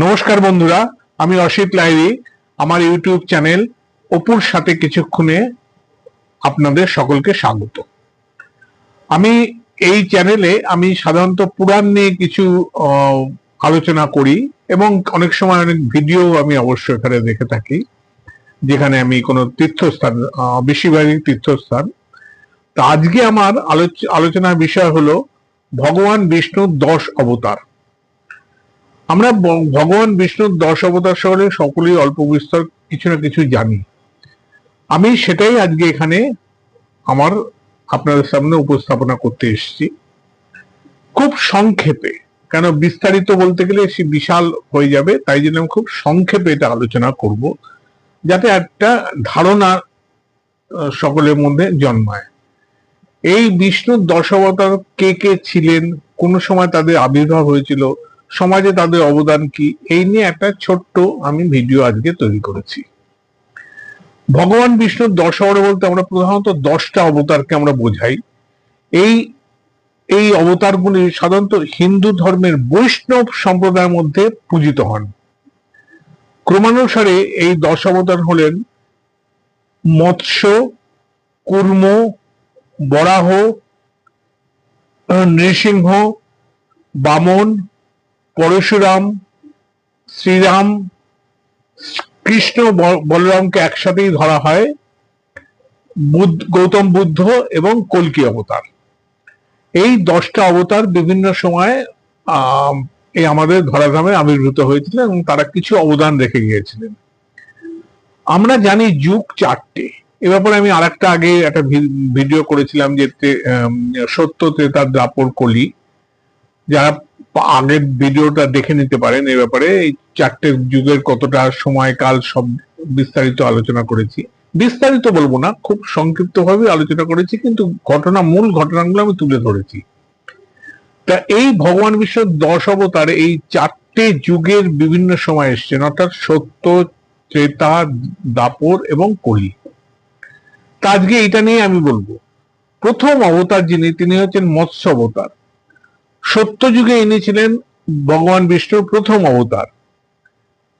নমস্কার বন্ধুরা, আমি অসিত লাইরি আমার ইউটিউব চ্যানেল অপুর সাথে কিছুক্ষণে আপনাদের সকলকে স্বাগত। আমি এই চ্যানেলে আমি সাধারণত পুরাণ নিয়ে কিছু আলোচনা করি এবং অনেক সময় অনেক ভিডিও আমি অবশ্যই এখানে দেখে থাকি, যেখানে আমি কোনো তীর্থস্থান বেশিরভাগই তীর্থস্থান। তা আজকে আমার আলোচ- আলোচনার বিষয় হলো ভগবান বিষ্ণুর দশ অবতার। আমরা ভগবান বিষ্ণুর দশ অবতার শহরে সকলেই অল্প বিস্তর কিছু না কিছু জানি। আমি সেটাই আজকে এখানে আমার আপনাদের সামনে উপস্থাপনা করতে এসেছি। খুব সংক্ষেপে, কেন বিস্তারিত বলতে গেলে সে বিশাল হয়ে যাবে, তাই জন্য আমি খুব সংক্ষেপে এটা আলোচনা করব, যাতে একটা ধারণা সকলের মধ্যে জন্মায়। এই বিষ্ণুর দশ অবতার কে কে ছিলেন, কোন সময় তাদের আবির্ভাব হয়েছিল সমাজে তাদের অবদান কি? এই নিয়ে একটা ছোট্ট আমি ভিডিও আজকে তৈরি করেছি। ভগবান বিষ্ণুর দশ অবতার বলতে আমরা প্রধানত দশটা অবতারকে আমরা বোঝাই। এই এই অবতারগুলি সাধারণত হিন্দু ধর্মের বৈষ্ণব সম্প্রদায়ের মধ্যে পূজিত হন। ক্রমানুসারে এই দশ অবতার হলেন মৎস্য, কুর্ম, বরাহ, নৃসিংহ, বামন পরশুরাম, শ্রীরাম, কৃষ্ণ বলরামকে একসাথেই ধরা হয় বুদ্ধ গৌতম বুদ্ধ এবং কলকি অবতার। এই দশটা অবতার বিভিন্ন সময় এই আমাদের ধরাধামে আবির্ভূত হয়েছিলেন এবং তারা কিছু অবদান রেখে গিয়েছিলেন। আমরা জানি যুগ চারটে। এ ব্যাপারে আমি আরেকটা আগে একটা ভিডিও করেছিলাম যে সত্য ত্রেতা দ্রাপর কলি। যারা আগের ভিডিওটা দেখে নিতে পারেন, এই ব্যাপারে এই চারটে যুগের কতটা সময়কাল সব বিস্তারিত আলোচনা করেছি। বিস্তারিত বলব না, খুব সংক্ষিপ্ত ভাবে আলোচনা করেছি, কিন্তু ঘটনা, মূল ঘটনাগুলো আমি তুলে ধরেছি। তা এই ভগবান বিষ্ণুর দশ অবতার এই চারটে যুগের বিভিন্ন সময় এসছেন, অর্থাৎ সত্য, ত্রেতা, দাপর এবং কলি তা আজকে এটা নিয়ে আমি বলব। প্রথম অবতার যিনি, তিনি হচ্ছেন মৎস্য অবতার। সত্য যুগে ইনি ছিলেন ভগবান বিষ্ণুর প্রথম অবতার।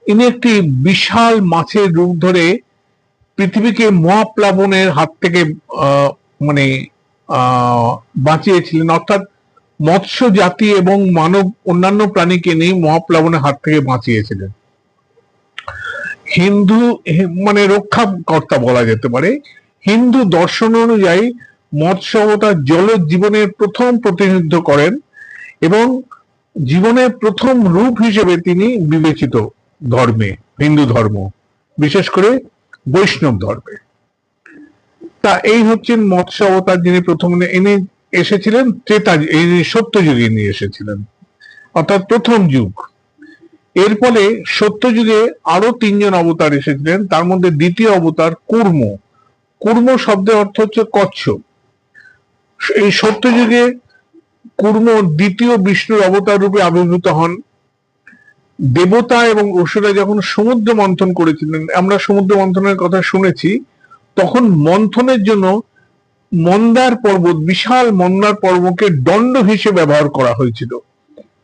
ইনি একটি বিশাল মাছের রূপ ধরে পৃথিবীকে মহাপ্লাবনের হাত থেকে মানে বাঁচিয়েছিলেন। অর্থাৎ মৎস্য জাতি এবং মানব অন্যান্য প্রাণীকে নিয়ে মহাপ্লাবনের হাত থেকে বাঁচিয়েছিলেন। হিন্দু মানে রক্ষাকর্তা বলা যেতে পারে। হিন্দু দর্শন অনুযায়ী মৎস্য অবতার জীবনের প্রথম প্রতিনিধিত্ব করেন। এবং জীবনের প্রথম রূপ হিসেবে তিনি বিবেচিত ধর্মে, হিন্দু ধর্ম, বিশেষ করে বৈষ্ণব ধর্মে। তা এই হচ্ছেন মৎস্য অবতার যিনি প্রথম এনে এসেছিলেন, ত্রেতা ইনি সত্য যুগে ইনি এসেছিলেন। অর্থাৎ প্রথম যুগ। এর ফলে সত্য যুগে আরও তিনজন অবতার এসেছিলেন, তার মধ্যে দ্বিতীয় অবতার কুর্ম। কুর্ম শব্দের অর্থ হচ্ছে কচ্ছপ। এই সত্য যুগে কুর্ম দ্বিতীয় বিষ্ণুর অবতার রূপে আবির্ভূত হন। দেবতা এবং অসুরা যখন সমুদ্র মন্থন করেছিলেন আমরা সমুদ্র মন্থনের কথা শুনেছি তখন মন্থনের জন্য মন্দার পর্বত বিশাল মন্দার পর্বকে দণ্ড হিসেবে ব্যবহার করা হয়েছিল।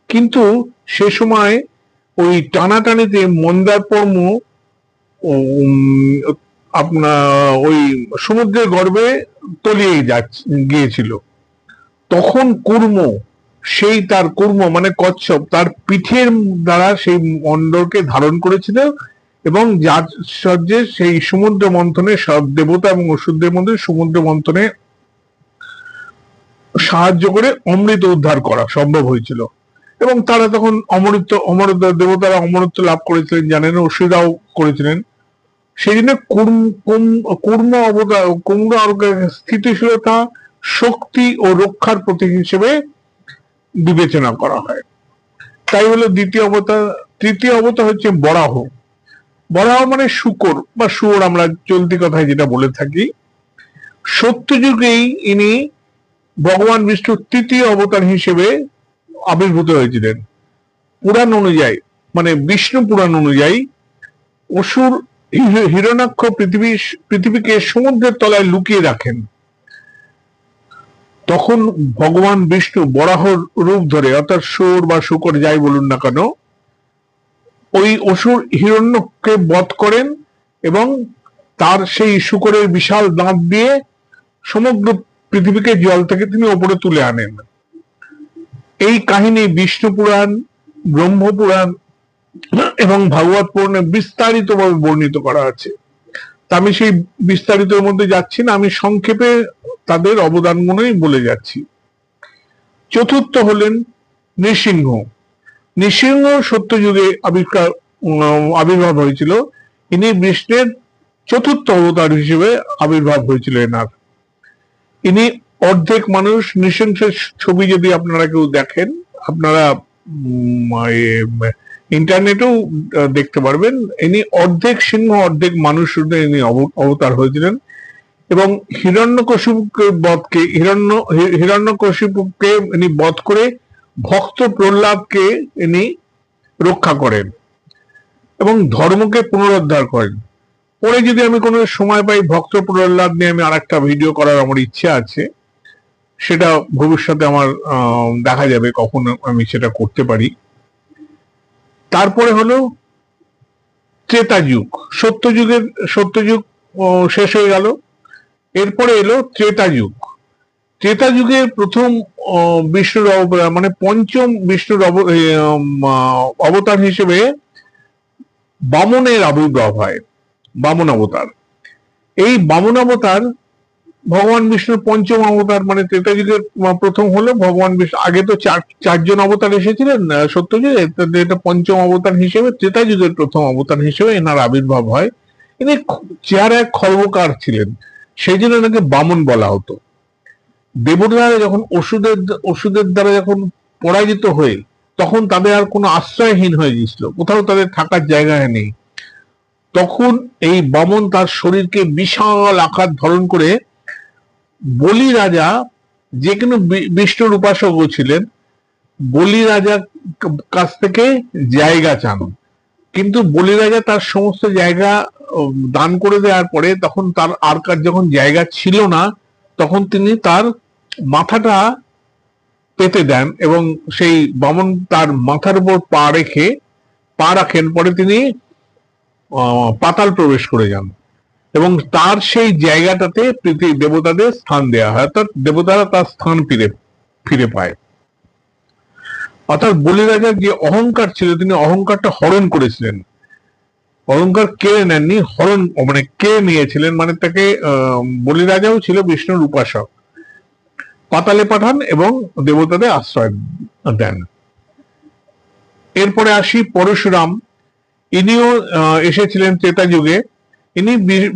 কিন্তু সে সময় ওই টানাটানিতে মন্দার পর্ব উম, আপনার ওই সমুদ্রের গর্ভে তলিয়ে যাচ্ছে গিয়েছিল। তখন কুর্ম, সেই তার কুর্ম মানে কচ্ছপ, তার পিঠের দ্বারা সেই মন্ডলকে ধারণ করেছিল এবং যার সাহায্যে সেই সমুদ্র মন্থনে সব দেবতা এবং অসুরদের মধ্যে সমুদ্র মন্থনে সাহায্য করে অমৃত উদ্ধার করা সম্ভব হয়েছিল। এবং তারা তখন অমৃত অমরত্ব দেবতারা অমরত্ব লাভ করেছিলেন, জানেন অসুরাও করেছিলেন। সেই জন্য কুর্ম অবতার কুম্ভ স্থিতিশীলতা শক্তি ও রক্ষার প্রতীক হিসেবে বিবেচনা করা হয়। তাই হলো দ্বিতীয় অবতার তৃতীয় অবতার হচ্ছে বরাহ। বরাহ মানে শুকর বা শুয়োর আমরা চলতি কথায় যেটা বলে থাকি। সত্যযুগেই ইনি ভগবান বিষ্ণুর তৃতীয় অবতার হিসেবে আবির্ভূত হয়েছিলেন। পুরাণ অনুযায়ী মানে বিষ্ণু পুরাণ অনুযায়ী অসুর হির- হিরণাক্ষ পৃথিবী, পৃথিবীকে সমুদ্রের তলায় লুকিয়ে রাখেন। তখন ভগবান বিষ্ণু বরাহ রূপ ধরে, অর্থাৎ সুর বা শুকর যাই বলুন না কেন, ওই অসুর হিরণ্যকে বধ করেন এবং তার সেই শুকরের বিশাল দাঁত দিয়ে সমগ্র পৃথিবীকে জল থেকে তিনি ওপরে তুলে আনেন। এই কাহিনী বিষ্ণু পুরাণ, ব্রহ্মপুরাণ এবং ভাগবত পুরাণে বিস্তারিতভাবে বর্ণিত করা আছে। তা আমি সেই বিস্তারিতের মধ্যে যাচ্ছি না, আমি সংক্ষেপে তাদের অবদানগুলোই বলে যাচ্ছি। চতুর্থ হলেন নৃসিংহ। নৃসিংহ সত্যযুগে আবিষ্কার আবির্ভাব হয়েছিল। ইনি বিষ্ণের চতুর্থ অবতার হিসেবে আবির্ভাব হয়েছিল এনার। ইনি অর্ধেক মানুষ, নৃসিংহের ছবি যদি আপনারা কেউ দেখেন, আপনারা ইন্টারনেটেও দেখতে পারবেন, ইনি অর্ধেক সিংহ, অর্ধেক মানুষ ইনি অব- অবতার হয়েছিলেন। এবং হিরণ্যকশিপুকে বধকে হিরণ্য হিরণ্যকশিপুকে ইনি বধ করে ভক্ত প্রহ্লাদকে ইনি রক্ষা করেন এবং ধর্মকে পুনরুদ্ধার করেন। পরে যদি আমি কোনো সময় পাই ভক্ত প্রহ্লাদ নিয়ে আমি আরেকটা ভিডিও করার আমার ইচ্ছে আছে, সেটা ভবিষ্যতে আমার দেখা যাবে কখন আমি সেটা করতে পারি। তারপরে হলো ত্রেতা যুগ। সত্যযুগের সত্যযুগ শেষ হয়ে গেল। এরপরে এলো ত্রেতা যুগ। ত্রেতা যুগের প্রথম বিষ্ণুর মানে পঞ্চম বিষ্ণুর অবতার হিসেবে বামনের আবির্ভাব হয়। বামন অবতার। এই বামন অবতার ভগবান বিষ্ণুর পঞ্চম অবতার মানে ত্রেতা যুগের প্রথম হলো ভগবান বিষ্ণু। আগে তো চার, চারজন অবতার এসেছিলেন সত্যযুগে এটা পঞ্চম অবতার হিসেবে ত্রেতা যুগের প্রথম অবতার হিসেবে এনার আবির্ভাব হয়। ইনি খ- এক খর্বকার ছিলেন, সেই জন্য এনাকে বামন বলা হতো। দেবতারা যখন ওষুধের ওষুধের দ্বারা যখন পরাজিত হয়ে, তখন তাদের আর কোনো আশ্রয়হীন হয়ে গিয়েছিল, কোথাও তাদের থাকার জায়গা নেই। তখন এই বামন তার শরীরকে বিশাল আকার ধারণ করে বলি রাজা যে কোনো বিষ্ণুর উপাসকও ছিলেন, বলি রাজা কাছ থেকে জায়গা চান। কিন্তু বলি রাজা তার সমস্ত জায়গা দান করে দেওয়ার পরে তখন তার আর কার যখন জায়গা ছিল না, তখন তিনি তার মাথাটা পেতে দেন এবং সেই বামন তার মাথার উপর পা রেখে, পা রাখেন, পরে তিনি পাতাল প্রবেশ করে যান। এবং তার সেই জায়গাটাতে পৃথিবী দেবতাদের স্থান দেওয়া হয়। অর্থাৎ দেবতারা তার স্থান ফিরে ফিরে পায়। অর্থাৎ বলি রাজার যে অহংকার ছিল, তিনি অহংকারটা হরণ করেছিলেন। অহংকার কেড়ে নেননি, হরণ মানে কে নিয়েছিলেন মানে তাকে বলি রাজাও ছিল বিষ্ণুর উপাসক। পাতালে পাঠান এবং দেবতাদের আশ্রয় দেন। এরপরে আসি পরশুরাম। ইনিও এসেছিলেন ত্রেতা যুগে। ইনি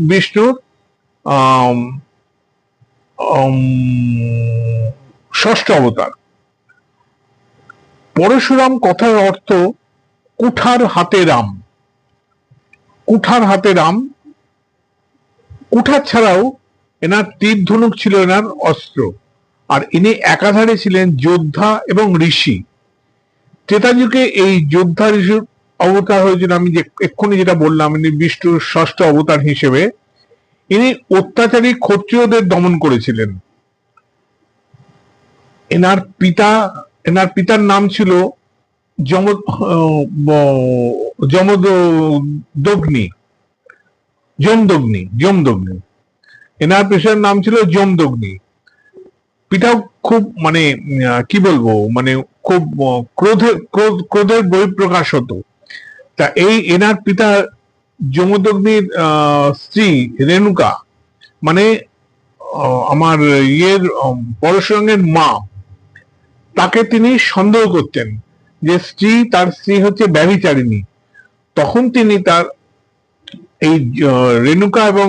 বিষ্ণুর ষষ্ঠ অবতার। পরশুরাম কথার অর্থ কুঠার হাতে রাম। কুঠার হাতে রাম। কুঠার ছাড়াও এনার তীর ধনুক ছিল এনার অস্ত্র। আর ইনি একাধারে ছিলেন যোদ্ধা এবং ঋষি। যুগে এই যোদ্ধা ঋষির অবতার হয়েছিল আমি যে এক্ষুনি যেটা বললাম, ইনি বিষ্ণুর ষষ্ঠ অবতার হিসেবে, ইনি অত্যাচারী ক্ষত্রিয়দের দমন করেছিলেন। এনার পিতা, এনার পিতার নাম ছিল যম যমদগ্নি যমদগ্নি যমদগ্নি। এনার পেশার নাম ছিল যমদগ্নি। পিতাও খুব মানে কি বলব মানে খুব ক্রোধের ক্রোধ, ক্রোধের বহিঃপ্রকাশ হতো। তা এই এনার পিতা যমদগ্নির স্ত্রী রেণুকা মানে আমার ইয়ের পরশুরামের মা, তাকে তিনি সন্দেহ করতেন যে স্ত্রী, তার স্ত্রী হচ্ছে ব্যভিচারিণী। তখন তিনি তার এই রেণুকা এবং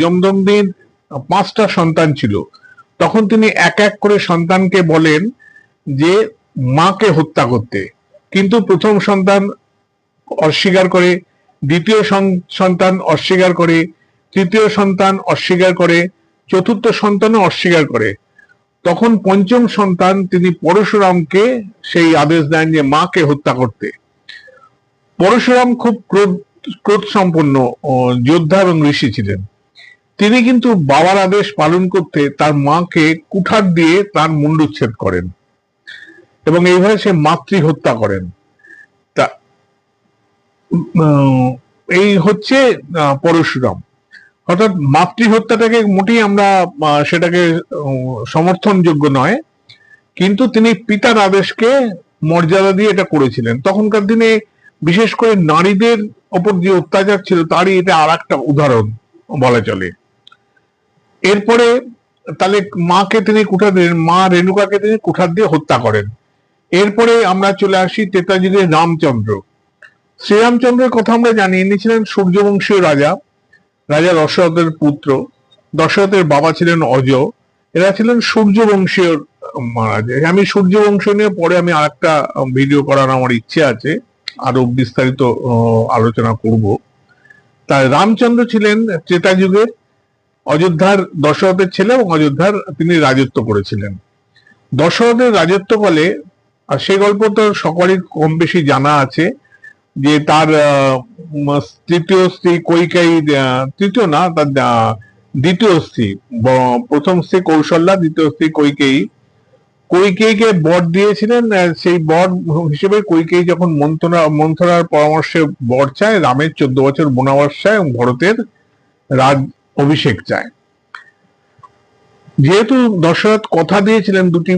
যমদগ্নির পাঁচটা সন্তান ছিল। তখন তিনি এক এক করে সন্তানকে বলেন যে, মাকে হত্যা করতে। কিন্তু প্রথম সন্তান অস্বীকার করে, দ্বিতীয় সন্তান অস্বীকার করে, তৃতীয় সন্তান অস্বীকার করে, চতুর্থ সন্তানও অস্বীকার করে। তখন পঞ্চম সন্তান তিনি পরশুরামকে সেই আদেশ দেন যে মাকে হত্যা করতে। পরশুরাম খুব ক্রোধ ক্রোধ সম্পন্ন যোদ্ধা এবং ঋষি ছিলেন। তিনি কিন্তু বাবার আদেশ পালন করতে তার মাকে কুঠার দিয়ে তার মুন্ডুচ্ছেদ করেন এবং এইভাবে সে মাতৃ হত্যা করেন। এই হচ্ছে পরশুরাম। অর্থাৎ মাতৃহত্যাটাকে মোটেই আমরা সেটাকে সমর্থনযোগ্য নয়। কিন্তু তিনি পিতার আদেশকে মর্যাদা দিয়ে এটা করেছিলেন। তখনকার দিনে বিশেষ করে নারীদের ওপর যে অত্যাচার ছিল, তারই এটা আর একটা উদাহরণ বলা চলে। এরপরে তাহলে মাকে তিনি কুঠার দিলেন, মা রেণুকাকে তিনি কুঠার দিয়ে হত্যা করেন। এরপরে আমরা চলে আসি তেতাজিরে রামচন্দ্র। শ্রীরামচন্দ্রের কথা আমরা জানি ইনি ছিলেন সূর্যবংশীয় রাজা রাজা দশরথের পুত্র। দশরথের বাবা ছিলেন অজ, এরা ছিলেন সূর্যবংশীয় মহারাজ। আমি সূর্যবংশ নিয়ে পরে আমি আরেকটা ভিডিও করার আমার ইচ্ছে আছে, আরও বিস্তারিত আলোচনা করব। তাই রামচন্দ্র ছিলেন ত্রেতা যুগের অযোধ্যার দশরথের ছেলে এবং অযোধ্যার তিনি রাজত্ব করেছিলেন। দশরথের রাজত্বকালে আর সেই গল্প তো সকলের কম বেশি জানা আছে যে তার তৃতীয় স্ত্রী কৈকাই তৃতীয় না, তার দ্বিতীয় স্ত্রী প্রথম স্ত্রী কৌশল্যা, দ্বিতীয় স্ত্রী কৈকেয়ী। কৈকেয়ীকে বর দিয়েছিলেন সেই বর হিসেবে কৈকেয়ী যখন মন্থরা মন্থরার পরামর্শে বর চায়, রামের চোদ্দ বছর বনবাস চায় এবং ভরতের রাজ অভিষেক চায়। যেহেতু দশরথ কথা দিয়েছিলেন দুটি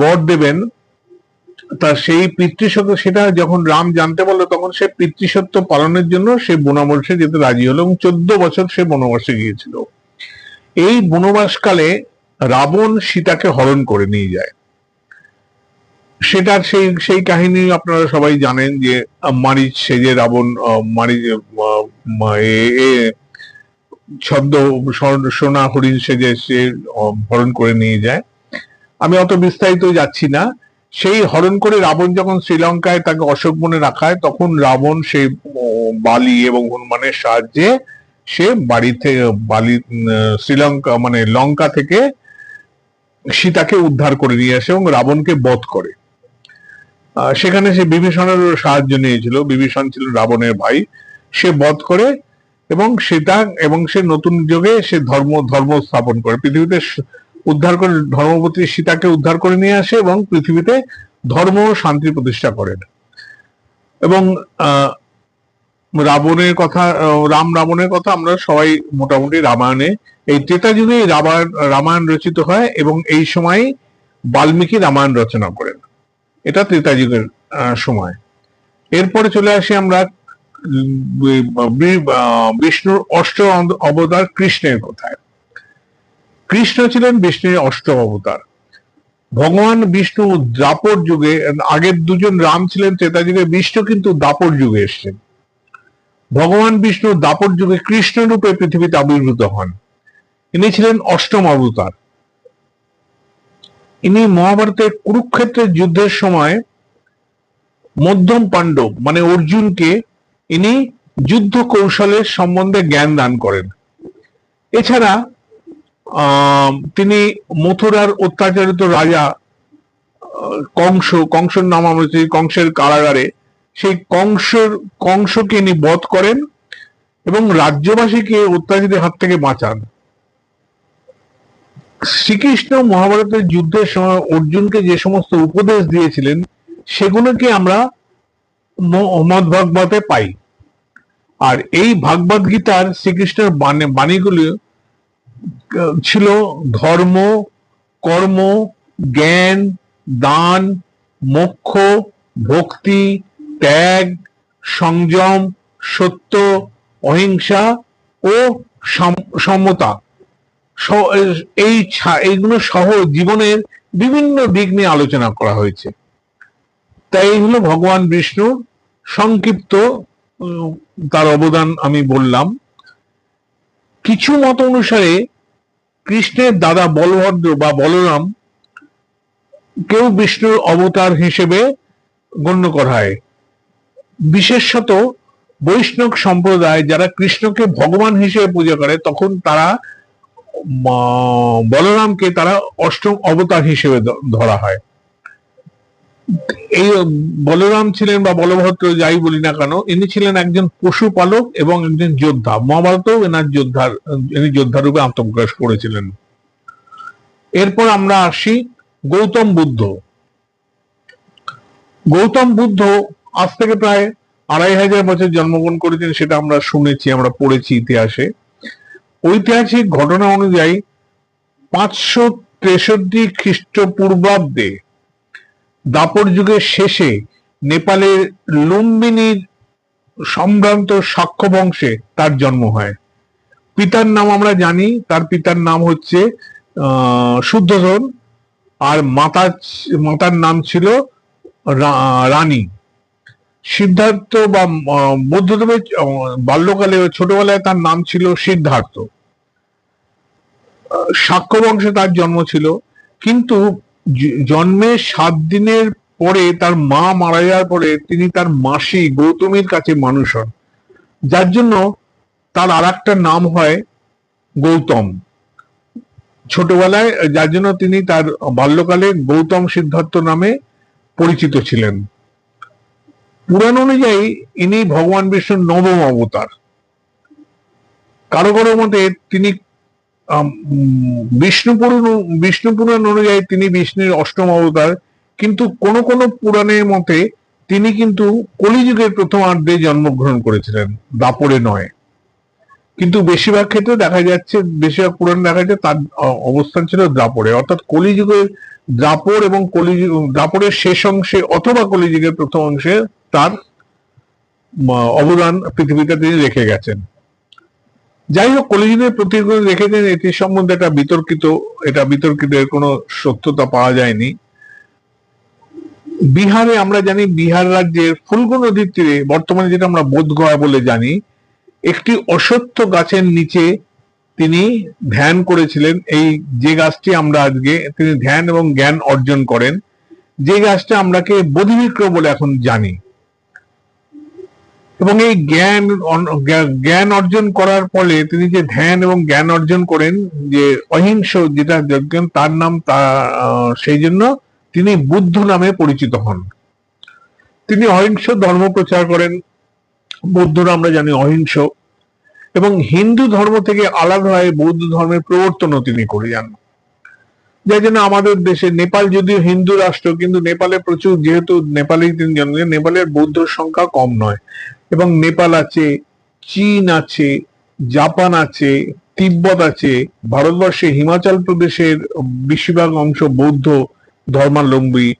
বর দেবেন তা সেই পিতৃসত্য সেটা যখন রাম জানতে পারল তখন সে পিতৃসত্য পালনের জন্য সে বনবাসে যেতে রাজি হলো এবং চোদ্দ বছর সে বনবাসে গিয়েছিল। এই বনবাসকালে রাবণ সীতাকে হরণ করে নিয়ে যায়। সেটার সেই সেই কাহিনী আপনারা সবাই জানেন যে মারিচ সেজে রাবণ আহ, মারিচ ছদ্ম সোনা হরিণ সেজে সে হরণ করে নিয়ে যায়। আমি অত বিস্তারিত যাচ্ছি না। সেই হরণ করে রাবণ যখন শ্রীলঙ্কায় তাকে অশোক বনে রাখায় তখন রাবণ সেই বালি এবং হনুমানের সাহায্যে সে বাড়ি থেকে বালি শ্রীলঙ্কা মানে লঙ্কা থেকে সীতাকে উদ্ধার করে নিয়ে আসে এবং রাবণকে বধ করে। সেখানে সে বিভীষণের সাহায্য নিয়েছিল। বিভীষণ ছিল রাবণের ভাই। সে বধ করে এবং সীতা এবং সে নতুন যুগে সে ধর্ম ধর্ম স্থাপন করে। পৃথিবীতে উদ্ধার করে, ধর্মপতি সীতাকে উদ্ধার করে নিয়ে আসে এবং পৃথিবীতে ধর্ম শান্তি প্রতিষ্ঠা করেন এবং রাবণের কথা রাম রাবণের কথা আমরা সবাই মোটামুটি রামায়ণে, এই ত্রেতা যুগে রামায়ণ রামায়ণ রচিত হয় এবং এই সময় বাল্মীকি রামায়ণ রচনা করেন। এটা ত্রেতা যুগের সময়। এরপরে চলে আসি আমরা বিষ্ণুর অষ্ট অবতার কৃষ্ণের কথায়। কৃষ্ণ ছিলেন বিষ্ণুর অষ্টম অবতার। ভগবান বিষ্ণু দাপর যুগে, আগের দুজন রাম ছিলেন ত্রেতা যুগে বিষ্ণু কিন্তু দাপর যুগে এসেছেন। ভগবান বিষ্ণু দাপর যুগে কৃষ্ণ রূপে পৃথিবীতে আবির্ভূত হন। ইনি ছিলেন অষ্টম অবতার। ইনি মহাভারতের কুরুক্ষেত্রের যুদ্ধের সময় মধ্যম পাণ্ডব মানে অর্জুনকে ইনি যুদ্ধ কৌশলের সম্বন্ধে জ্ঞান দান করেন। এছাড়া তিনি মথুরার অত্যাচারিত রাজা কংস, কংসের নাম আমরা কংসের কারাগারে। সেই কংসের, কংসকে ইনি বধ করেন এবং রাজ্যবাসীকে অত্যাচারের হাত থেকে বাঁচান। শ্রীকৃষ্ণ মহাভারতের যুদ্ধের সময় অর্জুনকে যে সমস্ত উপদেশ দিয়েছিলেন, সেগুলোকে আমরা মহম্মদ ভাগবতে পাই। আর এই ভাগবত গীতার শ্রীকৃষ্ণের বাণী, বাণীগুলি ছিল ধর্ম, কর্ম, জ্ঞান, দান, মোক্ষ, ভক্তি, ত্যাগ, সংযম, সত্য, অহিংসা ও সাম- সমতা। এই এইগুলো সহ জীবনের বিভিন্ন দিক নিয়ে আলোচনা করা হয়েছে। তাই এই হলো ভগবান বিষ্ণুর সংক্ষিপ্ত তার অবদান আমি বললাম। কিছু মত অনুসারে কৃষ্ণের দাদা বলভদ্র বা বলরাম কেউ বিষ্ণুর অবতার হিসেবে গণ্য করা হয় বিশেষত বৈষ্ণব সম্প্রদায় যারা কৃষ্ণকে ভগবান হিসেবে পূজা করে, তখন তারা বলরামকে তারা অষ্টম অবতার হিসেবে ধরা হয়। এই বলরাম ছিলেন বা বলভদ্র যাই বলি না কেন, ইনি ছিলেন একজন পশুপালক এবং একজন যোদ্ধা। মহাভারতেও এনার যোদ্ধার ইনি যোদ্ধা রূপে আত্মপ্রকাশ করেছিলেন। এরপর আমরা আসি গৌতম বুদ্ধ। গৌতম বুদ্ধ আজ থেকে প্রায় আড়াই হাজার বছর জন্মগ্রহণ করেছেন সেটা আমরা শুনেছি, আমরা পড়েছি ইতিহাসে। ঐতিহাসিক ঘটনা অনুযায়ী পাঁচশো তেষট্টি খ্রিস্টপূর্বাব্দে দাপর যুগের শেষে নেপালের লুম্বিনীর সম্ভ্রান্ত সাক্ষ্য বংশে তার জন্ম হয়। পিতার নাম আমরা জানি, তার পিতার নাম হচ্ছে শুদ্ধোধন, আর মাতা, মাতার নাম ছিল রানী। সিদ্ধার্থ বা বুদ্ধদেবের বাল্যকালে ছোটবেলায় তার নাম ছিল সিদ্ধার্থ। সাক্ষ্য বংশে তার জন্ম ছিল। কিন্তু জন্মের সাত দিনের পরে তার মা মারা যাওয়ার পরে তিনি তার মাসি গৌতমীর কাছে মানুষ হন। যার জন্য তার আর একটা নাম হয় গৌতম। ছোটবেলায়, যার জন্য তিনি তার বাল্যকালে গৌতম সিদ্ধার্থ নামে পরিচিত ছিলেন। পুরাণ অনুযায়ী ইনি ভগবান বিষ্ণুর নবম অবতার। কারও কারও মতে তিনি আম, উম, বিষ্ণু পুরাণ অনুযায়ী তিনি বিষ্ণুর অষ্টম অবতার কিন্তু কোন কোন পুরাণের মতে তিনি কিন্তু কলিযুগের প্রথমার্ধে জন্মগ্রহণ করেছিলেন দাপরে নয়। কিন্তু বেশিরভাগ ক্ষেত্রে দেখা যাচ্ছে বেশিরভাগ পুরাণ দেখা যাচ্ছে তার অবস্থান ছিল দ্রাপরে অর্থাৎ কলিযুগের দ্রাপর এবং কলিযুগ দ্রাপরের শেষ অংশে অথবা কলিযুগের প্রথম অংশে তার অবদান পৃথিবীতে তিনি রেখে গেছেন। যাই হোক কলিযুগের প্রতিগুণ রেখেছেন এটি সম্বন্ধে এটা বিতর্কিত এটা বিতর্কিত এর কোনো সত্যতা পাওয়া যায়নি। বিহারে আমরা জানি, বিহার রাজ্যের ফুলগু নদীর তীরে বর্তমানে যেটা আমরা বোধগয়া বলে জানি, একটি অসত্য গাছের নিচে তিনি ধ্যান করেছিলেন। এই যে গাছটি আমরা আজকে, তিনি ধ্যান এবং জ্ঞান অর্জন করেন। যে গাছটা আমরাকে বোধিবিক্র বলে এখন জানি। এবং এই জ্ঞান জ্ঞান অর্জন করার ফলে তিনি যে ধ্যান এবং জ্ঞান অর্জন করেন, যে অহিংস যেটা যজ্ঞ তার নাম তা সেই জন্য তিনি বুদ্ধ নামে পরিচিত হন। তিনি অহিংস ধর্ম প্রচার করেন। বৌদ্ধরা আমরা জানি অহিংস। এবং হিন্দু ধর্ম থেকে আলাদা হয়ে বৌদ্ধ ধর্মের প্রবর্তনও তিনি করে যান। যার জন্য আমাদের দেশে নেপাল যদিও হিন্দু রাষ্ট্র, কিন্তু নেপালে প্রচুর, যেহেতু নেপালে তিনি জন্ম নেপালের বৌদ্ধ সংখ্যা কম নয়। এবং নেপাল আছে, চীন আছে, জাপান আছে, তিব্বত আছে, ভারতবর্ষে হিমাচল প্রদেশের বেশিরভাগ অংশ বৌদ্ধ ধর্মাবলম্বী।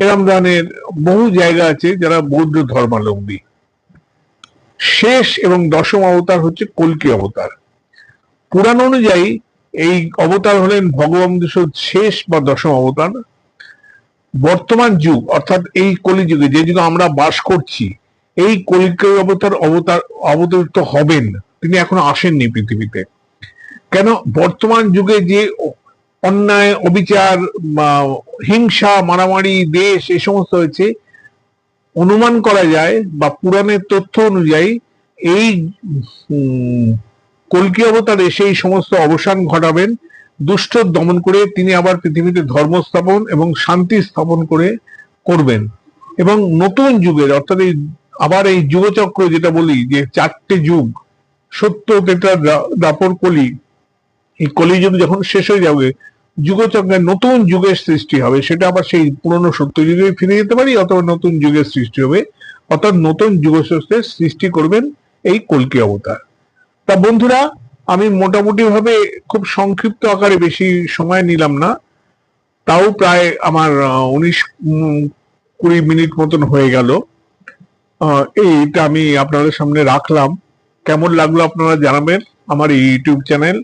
এরম ধরনের বহু জায়গা আছে যারা বৌদ্ধ ধর্মাবলম্বী। শেষ এবং দশম অবতার হচ্ছে কলকি অবতার। পুরাণ অনুযায়ী এই অবতার হলেন ভগবান শেষ বা দশম অবতার। বর্তমান যুগ, অর্থাৎ এই কলিযুগে, যে যুগে আমরা বাস করছি এই কলিকে অবতার অবতার অবতরিত হবেন। তিনি এখনও আসেননি পৃথিবীতে। কেন? বর্তমান যুগে যে অন্যায়, অবিচার হিংসা, মারামারি, দেশ এই সমস্ত হয়েছে, অনুমান করা যায় বা পুরাণের তথ্য অনুযায়ী এই কল্কি অবতারে সেই সমস্ত অবসান ঘটাবেন, দুষ্ট দমন করে তিনি আবার পৃথিবীতে ধর্ম স্থাপন এবং শান্তি স্থাপন করে করবেন। এবং নতুন যুগের, অর্থাৎ এই আবার এই যুগচক্র যেটা বলি, যে চারটে যুগ সত্য তেটা দাপর কলি, এই কলিযুগ যখন শেষ হয়ে যাবে যুগচক্রের নতুন যুগের সৃষ্টি হবে, সেটা আবার সেই পুরনো সত্য যুগে ফিরে যেতে পারি, অথবা নতুন যুগের সৃষ্টি হবে, অর্থাৎ নতুন যুগস্রষ্টের সৃষ্টি করবেন এই কল্কি অবতার। তা বন্ধুরা, আমি মোটামুটি ভাবে খুব সংক্ষিপ্ত আকারে বেশি সময় নিলাম না, তাও প্রায় আমার উনিশ কুড়ি মিনিট মতন হয়ে গেল। এইটা আমি আপনাদের সামনে রাখলাম। কেমন লাগল আপনারা জানাবেন আমার এই ইউটিউব চ্যানেল?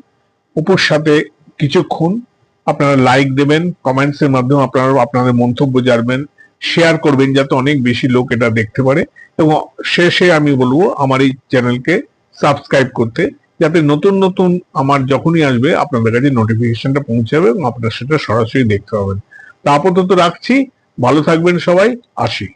উপর সাথে কিছুক্ষণ আপনারা লাইক দেবেন কমেন্টস এর মাধ্যমে আপনারা আপনাদের মন্তব্য জানবেন শেয়ার করবেন যাতে অনেক বেশি লোক এটা দেখতে পারে। এবং শেষে আমি বলব, আমার এই চ্যানেলকে সাবস্ক্রাইব করতে, যাতে নতুন নতুন আমার যখনই আসবে, আপনাদের কাছে নোটিফিকেশনটা পৌঁছাবে এবং আপনারা সেটা সরাসরি দেখতে পাবেন। তা আপাতত রাখছি। ভালো থাকবেন সবাই। আসি।